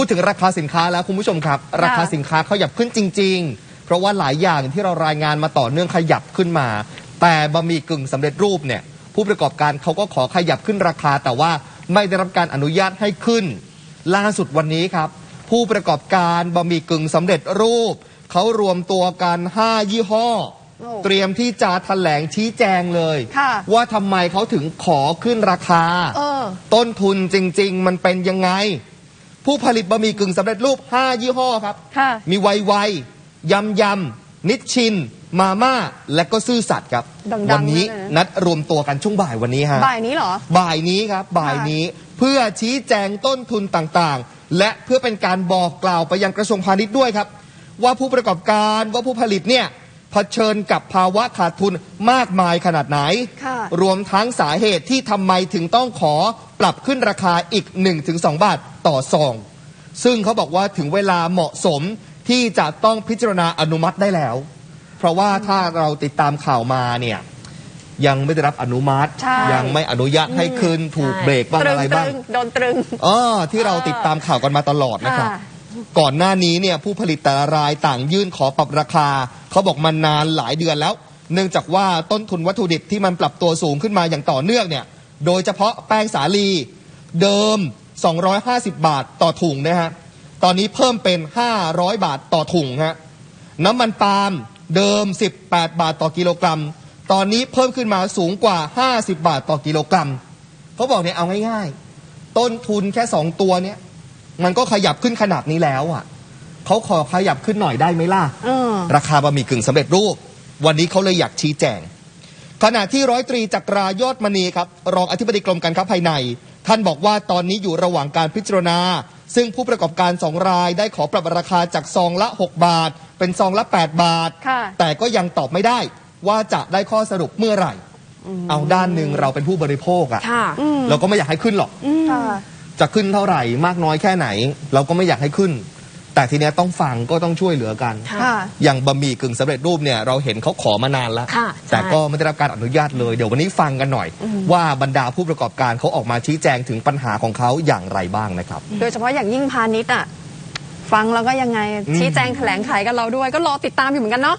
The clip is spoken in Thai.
พูดถึงราคาสินค้าแล้วคุณผู้ชมครับ ราคาสินค้าขยับขึ้นจริง ๆ เพราะว่าหลายอย่างที่เรารายงานมาต่อเนื่องขยับขึ้นมา แต่บะหมี่กึ่งสำเร็จรูปเนี่ยผู้ประกอบการเขาก็ขอขยับขึ้นราคา แต่ว่าไม่ได้รับการอนุญาตให้ขึ้น ล่าสุดวันนี้ครับ ผู้ประกอบการบะหมี่กึ่งสำเร็จรูปเขารวมตัวกัน 5 ยี่ห้อโอ้เตรียมที่จะแถลงชี้แจงเลยค่ะว่าทำไมเขาถึงขอขึ้นราคาเออต้นทุนจริง ๆ มันเป็นยังไง ผู้ผลิตบะหมี่กึ่งสำเร็จรูป 5 ยี่ห้อครับ ค่ะมีไวไวยำยำนิชชิน มาม่า และก็ซื่อสัตย์ครับ ดังๆวันี้เลยนะ นัดรวมตัวกันช่วงบ่ายวันนี้ฮะ บ่ายนี้เหรอ บ่ายนี้ครับ บ่ายนี้เพื่อชี้แจงต้นทุนต่างๆ และเพื่อเป็นการบอกกล่าวไปยังกระทรวงพาณิชย์ด้วยครับ ว่าผู้ประกอบการว่าผู้ผลิตเนี่ย เผชิญกับภาวะขาดทุนมากมายขนาดไหน ค่ะรวมทั้งสาเหตุที่ทำไมถึงต้องขอปรับขึ้นราคาอีก 1-2 บาทต่อซอง ซึ่งเขาบอกว่าถึงเวลาเหมาะสมที่จะต้องพิจารณาอนุมัติได้แล้ว เพราะว่าถ้าเราติดตามข่าวมาเนี่ยยังไม่ได้รับอนุมัติ ใช่ ยังไม่อนุญาตให้คืนถูกใช่เบรกบ้างตรึอะไรตบ้างรึโดนตรึงอ๋อที่เราติดตามข่าวกันมาตลอดนะครับ ค่ะ ก่อนหน้านี้เนี่ยผู้ผลิตแต่ละรายต่างยื่นขอปรับราคา เขาบอกมันนานหลายเดือนแล้ว เนื่องจากว่าต้นทุนวัตถุดิบที่มันปรับตัวสูงขึ้นมาอย่างต่อเนื่องเนี่ยโดยเฉพาะแป้งสาลีเดิม 250 บาทต่อถุงนะฮะตอนนี้เพิ่มเป็น 500 บาทต่อถุงฮะน้ำมันปาล์มเดิม 18 บาทต่อกิโลกรัม ตอนนี้เพิ่มขึ้นมาสูงกว่า 50 บาทต่อกิโลกรัมเขาบอกเนี่ยเอาง่ายๆ ต้นทุนแค่ 2 ตัวเนี่ย มันก็ขยับขึ้นขนาดนี้แล้วอะเขาขอขยับขึ้นหน่อยได้ไหมล่ะเออ ราคาบะหมี่กึ่งสำเร็จรูป วันนี้เขาเลยอยากชี้แจง ขณะที่ร้อยตรีจักรายอดมณีครับ รองอธิบดีกรมการค้าภายใน ท่านบอกว่าตอนนี้อยู่ระหว่างการพิจารณา ซึ่งผู้ประกอบการสองรายได้ขอปรับราคาจากซองละ 6 บาท เป็นซองละ 8 บาท ค่ะ แต่ก็ยังตอบไม่ได้ว่าจะได้ข้อสรุปเมื่อไหร่ เอาด้านหนึ่งเราเป็นผู้บริโภคอะค่ะ อืม เราก็ไม่อยากให้ขึ้นหรอก ค่ะ จะขึ้นเท่าไหร่มากน้อยแค่ไหน เราก็ไม่อยากให้ขึ้น แต่ทีเนี้ยต้องฟังก็ต้องช่วยเหลือกัน ค่ะค่ะอย่างบะหมี่กึ่งสำเร็จรูปเนี่ยเราเห็นเขาขอมานานแล้ว ค่ะแต่ใช่ก็ไม่ได้รับการอนุญาตเลย เดี๋ยววันนี้ฟังกันหน่อย ว่าบรรดาผู้ประกอบการเขาออกมาชี้แจงถึงปัญหาของเขาอย่างไรบ้างนะครับ โดยเฉพาะอย่างยิ่งพาณิชย์อะ ฟังแล้วก็ยังไง ชี้แจงแถลงไขกับเราด้วย ก็รอติดตามอยู่เหมือนกันเนาะ